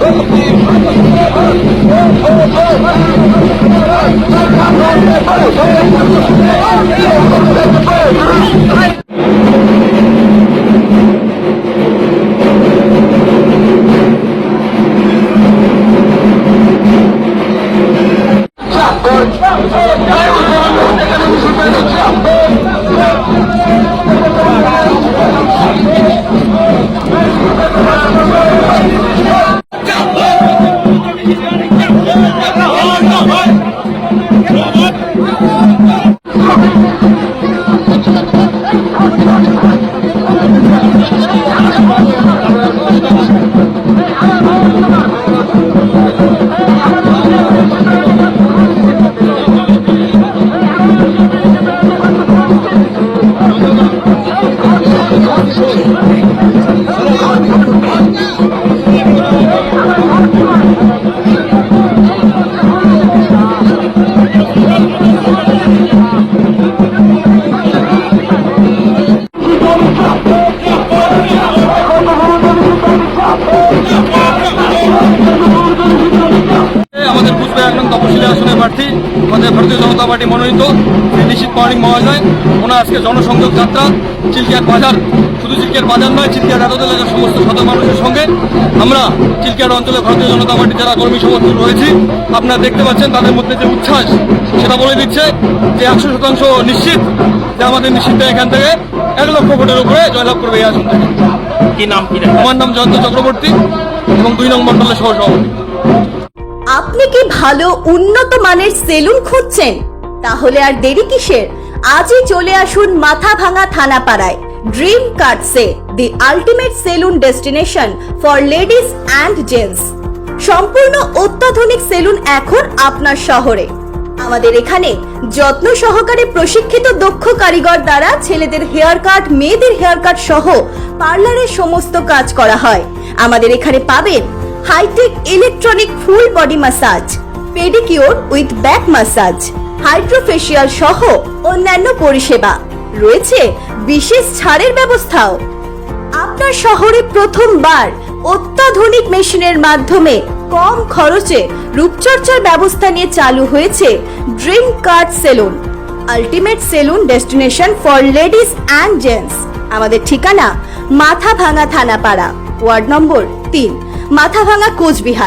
Oh, প্রার্থী আমাদের ভারতীয় জনতা পার্টি মনোনীত শ্রী নিশীত মহাশয় ওনার আজকে জনসংযোগ যাত্রা চিলকিয়ার বাজার। শুধু চিলকিয়ার বাজার নয় চিলকিয়ার এত এলাকার সমস্ত সাধারণ মানুষের সঙ্গে আমরা চিলকিয়ার অঞ্চলে ভারতীয় জনতা পার্টি যারা কর্মী সমর্থন রয়েছি আপনারা দেখতে পাচ্ছেন তাদের মধ্যে যে উচ্ছ্বাস সেটা বলে দিচ্ছে যে একশো শতাংশ নিশ্চিত যে আমাদের নিশ্চিত এখান থেকে এক লক্ষ ভোটের উপরে জয়লাভ করবে এই আসন থেকে কি নাম কি আমার নাম জয়ন্ত চক্রবর্তী এবং দুই নং মন্ডলের সহসভাপতি। আপনি কি ভালো উন্নত মানের সেলুন খুঁজছেন? তাহলে আর দেরি কিসের? আজই চলে আসুন Mathabhanga থানাপাড়ায় dream cuts the ultimate salon destination for ladies and gents সম্পূর্ণ অত্যাধুনিক সেলুন এখন আপনার শহরে। আমাদের এখানে যত্ন সহকারে প্রশিক্ষিত দক্ষ কারিগর দ্বারা ছেলেদের হেয়ার কাট মেয়েদের হেয়ার কাট সহ পার্লারের সমস্ত কাজ করা হয়। আমাদের এখানে পাবেন hi tech electronic full body massage pedicure with back massage hydrofacial সহ অন্যান্য পরিষেবা। রয়েছে বিশেষ ছাড়ের ব্যবস্থাও। আপনার শহরে প্রথমবার অত্যাধুনিক মেশিনের মাধ্যমে কম খরচে রূপচর্চার ব্যবস্থা নিয়ে চালু হয়েছে dream card salon, ultimate salon destination for ladies and gents. আমাদের ঠিকানা মাথা ভাঙা থানাপাড়া, ওয়ার্ড নম্বর তিন। মাথা ভাঙা কোচবিহার।